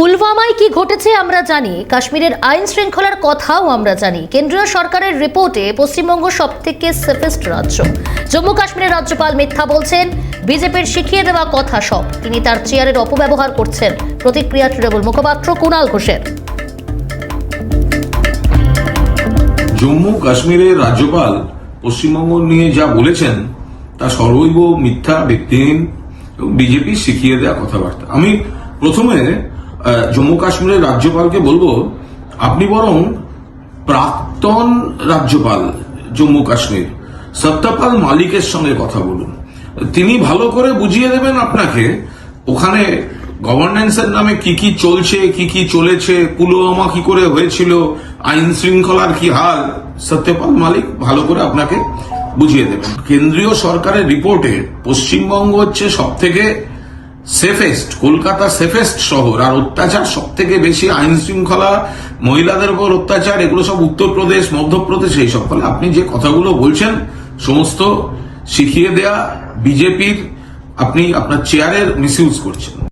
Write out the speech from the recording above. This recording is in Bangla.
পুলওয়ামায় কি ঘটেছে আমরা জানি, কাশ্মীরের আইন শৃঙ্খলার কথাও আমরা জানি। কেন্দ্রীয় সরকারের রিপোর্টে পশ্চিমবঙ্গ সব থেকে সেফেস্ট রাজ্য। জম্মু কাশ্মীরের রাজ্যপাল মিথ্যা বলছেন, বিজেপির শিখিয়ে দেওয়া কথা সব। তিনি তার চেয়ারের অপব্যবহার করছেন। প্রতিক্রিয়া তৃণমূল মুখপাত্র কুণাল ঘোষের। জম্মু কাশ্মীরের রাজ্যপাল পশ্চিমবঙ্গ নিয়ে যা বলেছেন, তা সর্বৈব মিথ্যা, ভিত্তিহীন এবং বিজেপি শিখিয়ে দেওয়া কথাবার্তা। আমি প্রথমে জম্মু কাশ্মীরের রাজ্যপালকে বলব, আপনি বরং প্রাক্তন রাজ্যপাল জম্মু কাশ্মীর, সত্যপাল মালিকের সঙ্গে কথা বলুন। তিনি ভালো করে বুঝিয়ে দেবেন আপনাকে, ওখানে গভর্নেন্সের নামে কি কি চলছে, কি কি চলেছে, পুলওয়ামা কি করে হয়েছিল, আইন শৃঙ্খলার কি হাল, সত্যপাল মালিক ভালো করে আপনাকে বুঝিয়ে দেবেন। কেন্দ্রীয় সরকারের রিপোর্টে পশ্চিমবঙ্গ হচ্ছে সব থেকে সেফেস্ট, কলকাতা সেফেস্ট শহর, আর অত্যাচার সব থেকে বেশি আইন শৃঙ্খলা মহিলাদের উপর অত্যাচার, এগুলো সব উত্তরপ্রদেশ, মধ্যপ্রদেশ এই সব ফলে আপনি যে কথাগুলো বলছেন, সমস্ত শিখিয়ে দেয়া বিজেপির, আপনি আপনার চেয়ারের মিসইউজ করছেন।